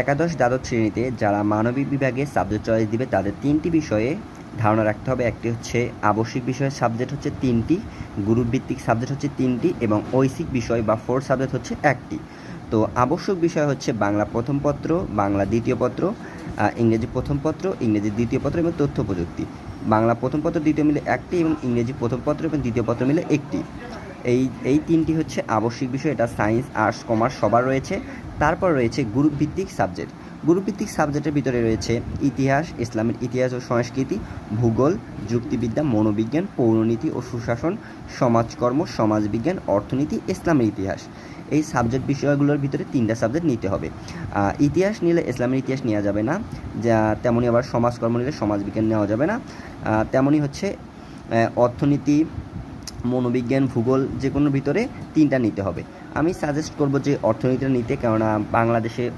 একাদশ দ্বাদশ শ্রেণীতে যারা মানবিক বিভাগে সাবজেক্ট চয়েস দিবে, তাদের তিনটি বিষয়ে ধারণা রাখতে হবে। একটি হচ্ছে আবশ্যিক বিষয়ের সাবজেক্ট হচ্ছে তিনটি গ্রুপ ভিত্তিক সাবজেক্ট হচ্ছে তিনটি এবং ঐশিক বিষয় বা ফোর্থ সাবজেক্ট হচ্ছে একটি। তো আবশ্যক বিষয় হচ্ছে বাংলা প্রথম পত্র, বাংলা দ্বিতীয় পত্র ইংরেজি প্রথম পত্র, ইংরেজি দ্বিতীয় পত্র এবং তথ্য প্রযুক্তি। বাংলা প্রথম পত্র, দ্বিতীয় মিলে একটি এবং ইংরেজি প্রথম পত্র এবং দ্বিতীয় পত্র মিলে একটি। এই এই তিনটি হচ্ছে আবশ্যিক বিষয়, এটা সায়েন্স আর্টস কমার্স সবার রয়েছে। তারপর রয়েছে গ্রুপ ভিত্তিক সাবজেক্ট গ্রুপ ভিত্তিক সাবজেক্টের ভিতরে রয়েছে ইতিহাস, ইসলামের ইতিহাস ও সংস্কৃতি, ভূগোল, যুক্তিবিদ্যা, মনোবিজ্ঞান, পৌরনীতি ও সুশাসন, সমাজকর্ম, সমাজবিজ্ঞান, অর্থনীতি, ইসলামের ইতিহাস। এই সাবজেক্ট বিষয়গুলোর ভিতরে তিনটা সাবজেক্ট নিতে হবে। ইতিহাস নিলে ইসলামের ইতিহাস নেওয়া যাবে না, যা তেমনই আবার সমাজকর্ম নিলে সমাজবিজ্ঞান নেওয়া যাবে না। তেমনই হচ্ছে অর্থনীতি মনোবিজ্ঞান, ভূগোল যে কোনো ভিতরে তিনটা নিতে হবে। আমি সাজেস্ট করব যে অর্থনীতিটা নিতে, কেননা বাংলাদেশে